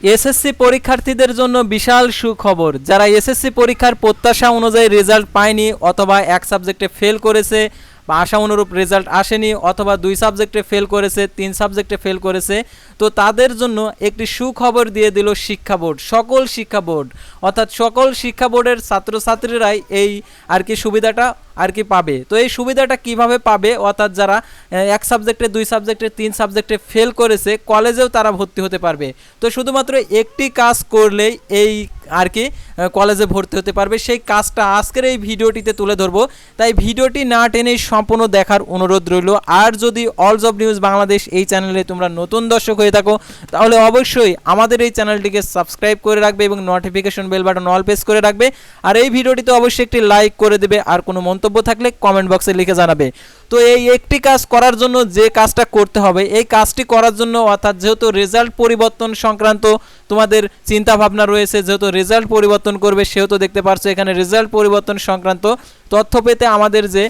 SSC পরীক্ষার্থীদের জন্য বিশাল সুখবর। যারা এসএসসি পরীক্ষার প্রত্যাশা অনুযায়ী রেজাল্ট পায়নি অথবা এক সাবজেক্টে ফেল করেছে বা আশা অনুরূপ রেজাল্ট আসেনি অথবা দুই সাবজেক্টে ফেল করেছে, তিন সাবজেক্টে ফেল করেছে, তো তাদের জন্য একটি সুখবর দিয়ে দিল শিক্ষা বোর্ড, সকল শিক্ষা বোর্ড। অর্থাৎ সকল শিক্ষা বোর্ডের ছাত্রছাত্রীরাই এই আর কি সুবিধাটা আর কি পাবে। তো এই সুবিধাটা কীভাবে পাবে? অর্থাৎ যারা এক সাবজেক্টে, দুই সাবজেক্টে, তিন সাবজেক্টে ফেল করেছে, কলেজেও তারা ভর্তি হতে পারবে। তো শুধুমাত্র একটি কাজ করলেই এই আর কি কলেজে ভর্তি হতে পারবে। সেই কাজটা আজকের এই ভিডিওটিতে তুলে ধরবো। তাই ভিডিওটি না টেনে সম্পূর্ণ দেখার অনুরোধ রইল। আর যদি অল জব নিউজ বাংলাদেশ এই চ্যানেলে তোমরা নতুন দর্শক হয়ে থাকো, তাহলে অবশ্যই আমাদের এই চ্যানেলটিকে সাবস্ক্রাইব করে রাখবে এবং notification bell button all press করে রাখবে। আর এই ভিডিওটিতে অবশ্যই একটি লাইক করে দেবে। আর কোনো মন্তব্য থাকলে কমেন্ট বক্সে লিখে জানাবে। তো এই একটি কাজ করার জন্য যে কাজটা করতে হবে, এই কাজটি করার জন্য অর্থাৎ যেহেতু রেজাল্ট পরিবর্তন সংক্রান্ত তোমাদের চিন্তা ভাবনা রয়েছে, যেহেতু রেজাল্ট পরিবর্তন করবে, সেহেতু দেখতে পারছ এখানে রেজাল্ট পরিবর্তন সংক্রান্ত তথ্য পেতে আমাদের যে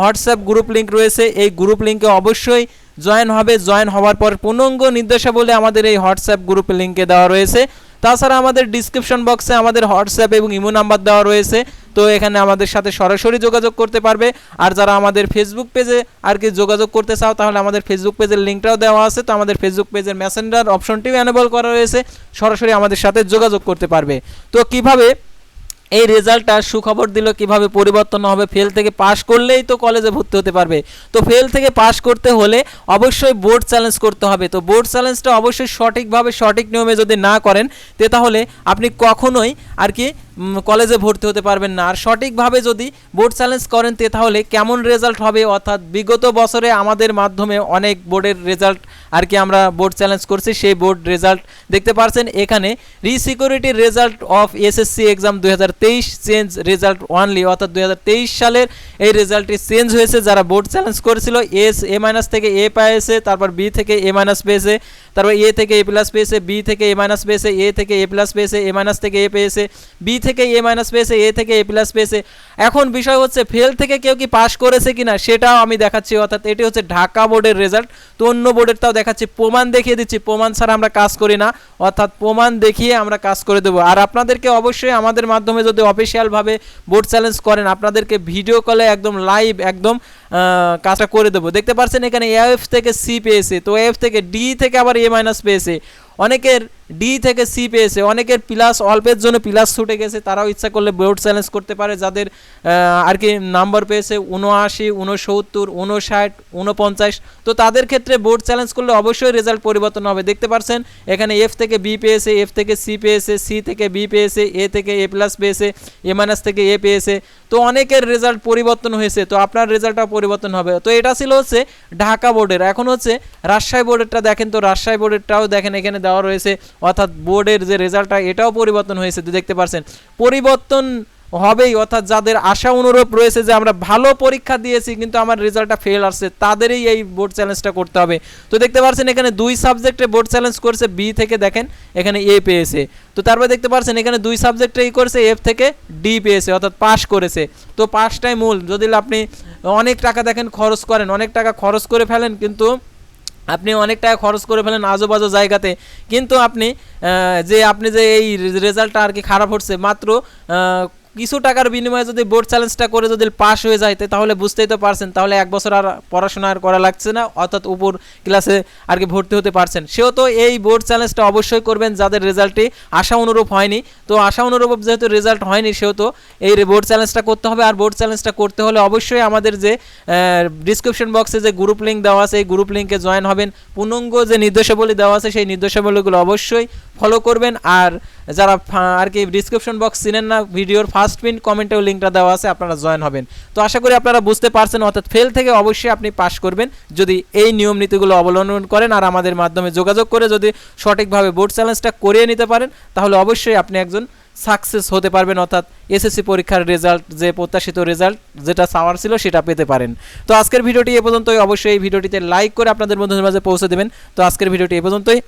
হোয়াটসঅ্যাপ গ্রুপ লিংক রয়েছে, এই গ্রুপ লিংকে অবশ্যই জয়েন হবে। জয়েন হওয়ার পর পূর্ণাঙ্গ নির্দেশাবলী আমাদের এই হোয়াটসঅ্যাপ গ্রুপ লিংকে দেওয়া রয়েছে। তাছাড়া আমাদের ডিসক্রিপশন বক্সে আমাদের হোয়াটসঅ্যাপ এবং ইমো নাম্বার দেওয়া রয়েছে। তো এখানে আমাদের সাথে সরাসরি যোগাযোগ করতে পারবে। আর যারা আমাদের ফেসবুক পেজে আর কি যোগাযোগ করতে চাও, তাহলে আমাদের ফেসবুক পেজের লিঙ্কটাও দেওয়া আছে। তো আমাদের ফেসবুক পেজের মেসেঞ্জার অপশনটিও অ্যানেবল করা রয়েছে। সরাসরি আমাদের সাথে যোগাযোগ করতে পারবে। তো কীভাবে এই রেজাল্টটা সুখবর দিল, কীভাবে পরিবর্তন হবে ফেল থেকে পাশ করলেই তো কলেজে ভর্তি হতে পারবে। তো ফেল থেকে পাশ করতে হলে অবশ্যই বোর্ড চ্যালেঞ্জ করতে হবে। তো বোর্ড চ্যালেঞ্জটা অবশ্যই সঠিকভাবে সঠিক নিয়মে যদি না করেন, তে তাহলে আপনি কখনোই আর কি কলেজে ভর্তি হতে পারবেন না। আর সঠিকভাবে যদি বোর্ড চ্যালেঞ্জ করেন, তে তাহলে কেমন রেজাল্ট হবে? অর্থাৎ বিগত বছরে আমাদের মাধ্যমে অনেক বোর্ডের রেজাল্ট আর কি আমরা বোর্ড চ্যালেঞ্জ করছি। সেই বোর্ড রেজাল্ট দেখতে পারছেন এখানে rescrutiny result of SSC exam দুই হাজার তেইশ চেঞ্জ রেজাল্ট ওয়ানলি অর্থাৎ দুই হাজার তেইশ সালের এই রেজাল্টটি চেঞ্জ হয়েছে। যারা বোর্ড চ্যালেঞ্জ করেছিল এস এ মাইনাস থেকে এ পেয়েছে তারপর বি থেকে এ মাইনাস পেয়েছে, তারপর এ থেকে এ প্লাস পেয়েছে বি থেকে এ মাইনাস পেয়েছে এ থেকে এ প্লাস পেয়েছে এ মাইনাস থেকে এ পেয়েছে বি থেকে এ মাইনাস পেয়েছে এ থেকে এ প্লাস পেয়েছে। এখন বিষয় হচ্ছে ফেল থেকে কেউ কি পাস করেছে কিনা, সেটাও আমি দেখাচ্ছি। অর্থাৎ এটি হচ্ছে ঢাকা বোর্ডের রেজাল্ট তো অন্য বোর্ডেরটাও দেখাচ্ছি। প্রমাণ দেখিয়ে দিচ্ছি। প্রমাণ ছাড়া আমরা কাজ করি না। অর্থাৎ প্রমাণ দেখিয়ে আমরা কাজ করে দেবো। আর আপনাদেরকে অবশ্যই আমাদের মাধ্যমে যদি অফিসিয়ালভাবে বোর্ড চ্যালেঞ্জ করেন, আপনাদেরকে ভিডিও কলে একদম লাইভ একদম কাজটা করে দেবো। দেখতে পাচ্ছেন এখানে এফ থেকে সি পেয়েছে। তো এফ থেকে ডি থেকে আবার এ মাইনাস পেয়েছে। অনেকের ডি থেকে সি পেয়েছে। অনেকের প্লাস অল্পের জন্য প্লাস ছুটে গেছে। তারাও ইচ্ছা করলে বোর্ড চ্যালেঞ্জ করতে পারে। যাদের আর কি নাম্বার পেয়েছে, উনআশি, উনসত্তর, উনষাট, উনপঞ্চাশ। তো তাদের ক্ষেত্রে বোর্ড চ্যালেঞ্জ করলে অবশ্যই রেজাল্ট পরিবর্তন হবে। দেখতে পাচ্ছেন এখানে এফ থেকে বি পেয়েছে এফ থেকে সি পেয়েছে সি থেকে বি পেয়েছে এ থেকে এ প্লাস পেয়েছে এ মাইনাস থেকে এ পেয়েছে। তো অনেকের রেজাল্ট পরিবর্তন হয়েছে। তো আপনার রেজাল্টটা পরিবর্তন হবে। তো এটা ছিল হচ্ছে ঢাকা বোর্ডের এখন হচ্ছে রাজশাহী বোর্ডেরটা দেখেন। তো রাজশাহী বোর্ডেরটাও দেখেন, এখানে দেওয়া রয়েছে। অর্থাৎ বোর্ডের যে রেজাল্টটা, এটাও পরিবর্তন হয়েছে দেখতে পাচ্ছেন পরিবর্তন হবেই, অর্থাৎ যাদের আশা অনুরূপ রয়েছে যে আমরা ভালো পরীক্ষা দিয়েছি, কিন্তু আমার রেজাল্টটা ফেল আসছে, তাদেরই এই বোর্ড চ্যালেঞ্জটা করতে হবে। তো দেখতে পাচ্ছেন এখানে দুই সাবজেক্টে বোর্ড চ্যালেঞ্জ করছে বি থেকে দেখেন, এখানে এ পেয়েছে। তো তারপরে দেখতে পাচ্ছেন এখানে দুই সাবজেক্টে ই করেছে এফ থেকে ডি পেয়েছে, অর্থাৎ পাস করেছে। তো পাসটাই মূল। যদি আপনি অনেক টাকা দেখেন, খরচ করেন, অনেক টাকা খরচ করে ফেলেন, কিন্তু আপনি অনেক টাকা খরচ করে ফেলেন আজুবাজু জায়গাতে। কিন্তু আপনি যে আপনি যে এই রেজাল্টটা আর কি খারাপ হচ্ছে, মাত্র কিছু টাকার বিনিময়ে যদি বোর্ড চ্যালেঞ্জটা করে যদি পাস হয়ে যায় তাহলে বুঝতেই তো পারছেন, তাহলে এক বছর আর পড়াশোনা আর করা লাগছে না, অর্থাৎ উপর ক্লাসে আর কি ভর্তি হতে পারছেন। সেও তো এই বোর্ড চ্যালেঞ্জটা অবশ্যই করবেন, যাদের রেজাল্টটি আশা অনুরূপ হয়নি। তো আশা অনুরূপ যেহেতু রেজাল্ট হয়নি, সেও তো এই বোর্ড চ্যালেঞ্জটা করতে হবে, আর বোর্ড চ্যালেঞ্জটা করতে হলে অবশ্যই আমাদের যে ডিসক্রিপশন বক্সে যে গ্রুপ লিঙ্ক দেওয়া আছে, এই গ্রুপ লিঙ্কে জয়েন হবেন। পূর্ণাঙ্গ যে নির্দেশাবলী দেওয়া আছে, সেই নির্দেশাবলীগুলো অবশ্যই ফলো করবেন, আর যারা আর কি ডিসক্রিপশন বক্স চিনেন না ভিডিওর ফার্স্ট পিন কমেন্টেও লিঙ্কটা দেওয়া আছে, আপনারা জয়েন হবেন। তো আশা করি আপনারা বুঝতে পারছেন, অর্থাৎ ফেল থেকে অবশ্যই আপনি পাস করবেন, যদি এই নিয়ম নীতিগুলো অবলম্বন করেন আর আমাদের মাধ্যমে যোগাযোগ করে যদি সঠিকভাবে বোর্ড চ্যালেঞ্জটা করিয়ে নিতে পারেন, তাহলে অবশ্যই আপনি একজন সাকসেস হতে পারবেন, অর্থাৎ এসএসসি পরীক্ষার রেজাল্ট যে প্রত্যাশিত রেজাল্ট যেটা চাওয়ার ছিল, সেটা পেতে পারেন। তো আজকের ভিডিওটি এ পর্যন্তই। অবশ্যই এই ভিডিওটিতে লাইক করে আপনাদের বন্ধুদের মাঝে পৌঁছে দেবেন। তো আজকের ভিডিওটি এ পর্যন্তই।